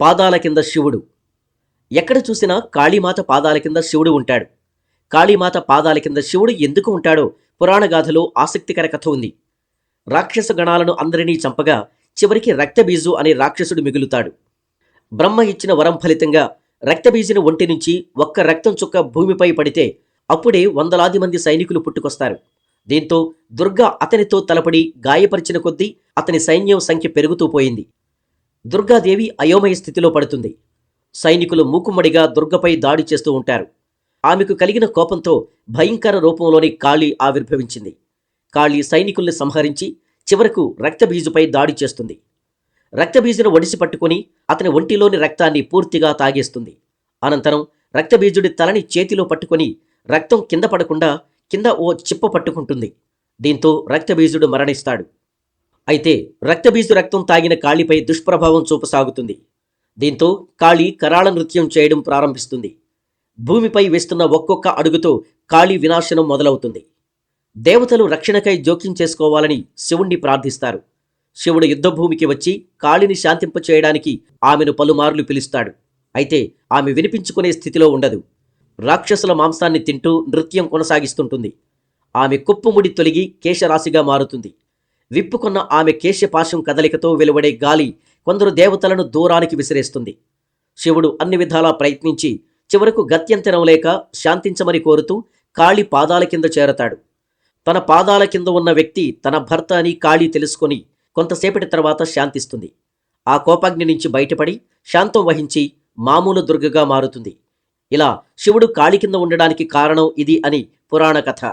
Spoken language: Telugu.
పాదాల కింద శివుడు. ఎక్కడ చూసినా కాళీమాత పాదాల కింద శివుడు ఉంటాడు. కాళీమాత పాదాల కింద శివుడు ఎందుకు ఉంటాడో పురాణగాథలో ఆసక్తికర కథ ఉంది. రాక్షస గణాలను అందరినీ చంపగా చివరికి రక్తబీజు అనే రాక్షసుడు మిగులుతాడు. బ్రహ్మ ఇచ్చిన వరం ఫలితంగా రక్తబీజుని ఒంటి నుంచి ఒక్క రక్తం చుక్క భూమిపై పడితే అప్పుడే వందలాది మంది సైనికులు పుట్టుకొస్తారు. దీంతో దుర్గా అతనితో తలపడి గాయపరిచిన కొద్దీ అతని సైన్యం సంఖ్య పెరుగుతూ పోయింది. దుర్గాదేవి అయోమయ స్థితిలో పడుతుంది. సైనికులు మూకుమ్మడిగా దుర్గపై దాడి చేస్తూ ఉంటారు. ఆమెకు కలిగిన కోపంతో భయంకర రూపంలోని కాళీ ఆవిర్భవించింది. కాళీ సైనికుల్ని సంహరించి చివరకు రక్తబీజుపై దాడి చేస్తుంది. రక్తబీజును ఒడిసి పట్టుకుని అతని ఒంటిలోని రక్తాన్ని పూర్తిగా తాగేస్తుంది. అనంతరం రక్తబీజుడి తలని చేతిలో పట్టుకొని రక్తం కింద పడకుండా కింద ఓ చిప్ప పట్టుకుంటుంది. దీంతో రక్తబీజుడు మరణిస్తాడు. అయితే రక్తబీజు రక్తం తాగిన కాళీపై దుష్ప్రభావం చూపసాగుతుంది. దీంతో కాళీ కరాళ నృత్యం చేయడం ప్రారంభిస్తుంది. భూమిపై వేస్తున్న ఒక్కొక్క అడుగుతో కాళీ వినాశనం మొదలవుతుంది. దేవతలు రక్షణకై జోక్యం చేసుకోవాలని శివుణ్ణి ప్రార్థిస్తారు. శివుడు యుద్ధభూమికి వచ్చి కాళిని శాంతింపచేయడానికి ఆమెను పలుమార్లు పిలుస్తాడు. అయితే ఆమె వినిపించుకునే స్థితిలో ఉండదు. రాక్షసుల మాంసాన్ని తింటూ నృత్యం కొనసాగిస్తుంటుంది. ఆమె కుప్పుముడి తొలగి కేశరాశిగా మారుతుంది. విప్పుకున్న ఆమె కేశపాశం కదలికతో వెలువడే గాలి కొందరు దేవతలను దూరానికి విసిరేస్తుంది. శివుడు అన్ని విధాలా ప్రయత్నించి చివరకు గత్యంతరం లేక శాంతించమని కోరుతూ కాళి పాదాల కింద చేరతాడు. తన పాదాల కింద ఉన్న వ్యక్తి తన భర్త అని కాళీ తెలుసుకొని కొంతసేపటి తర్వాత శాంతిస్తుంది. ఆ కోపాగ్ని నుంచి బయటపడి శాంతం వహించి మామూలు దుర్గగా మారుతుంది. ఇలా శివుడు కాళి కింద ఉండడానికి కారణం ఇది అని పురాణ కథ